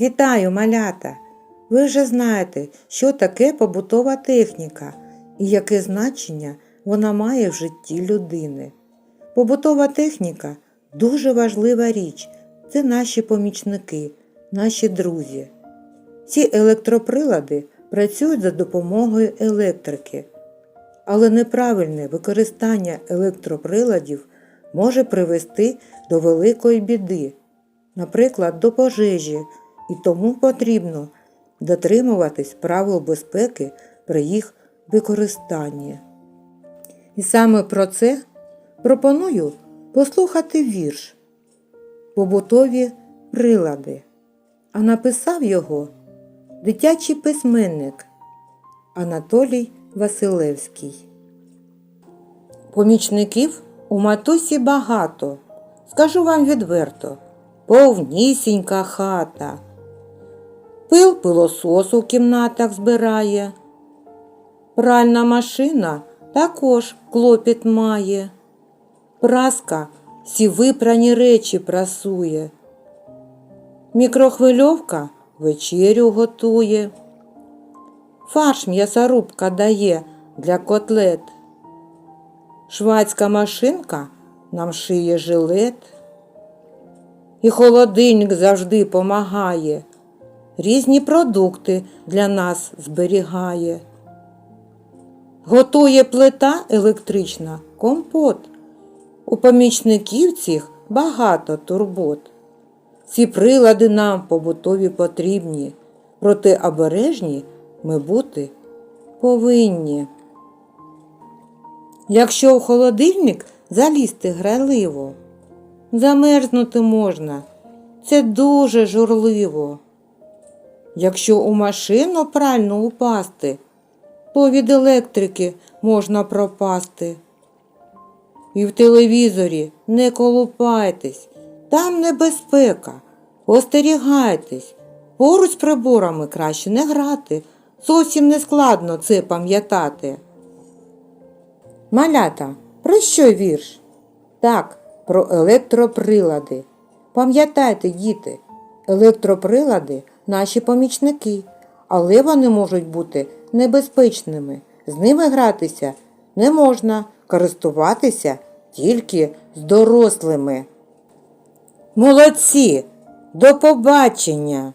Вітаю, малята! Ви вже знаєте, що таке побутова техніка і яке значення вона має в житті людини. Побутова техніка дуже важлива річ. Це наші помічники, наші друзі. Ці електроприлади працюють за допомогою електрики, але неправильне використання електроприладів може привести до великої біди, наприклад, до пожежі, і тому потрібно дотримуватись правил безпеки при їх використанні. І саме про це пропоную послухати вірш Побутові прилади. А написав його дитячий письменник Анатолій Василевський. Помічників у матусі багато. Скажу вам відверто, повнісінька хата. Пил пилосос у кімнатах збирає. Пральна машина також клопіт має. Праска всі випрані речі прасує. Мікрохвильовка вечерю готує. Фарш м'ясорубка дає для котлет. Швадська машинка нам шиє жилет. І холодильник завжди помагає. Різні продукти для нас зберігає. Готує плита електрична компот. У помічників цих багато турбот. Ці прилади нам побутові потрібні, проте обережні ми бути повинні. Якщо в холодильник залізти граливо, замерзнути можна, це дуже журливо. Якщо у машину прально упасти, то від електрики можна пропасти. І в телевізорі не колупайтесь, там небезпека, остерігайтесь, поруч з приборами краще не грати, зовсім не складно це пам'ятати. Малята, про що вірш? Так, про електроприлади. Пам'ятайте, діти, електроприлади наші помічники, але вони можуть бути небезпечними. З ними гратися не можна, користуватися тільки з дорослими. Молодці! До побачення!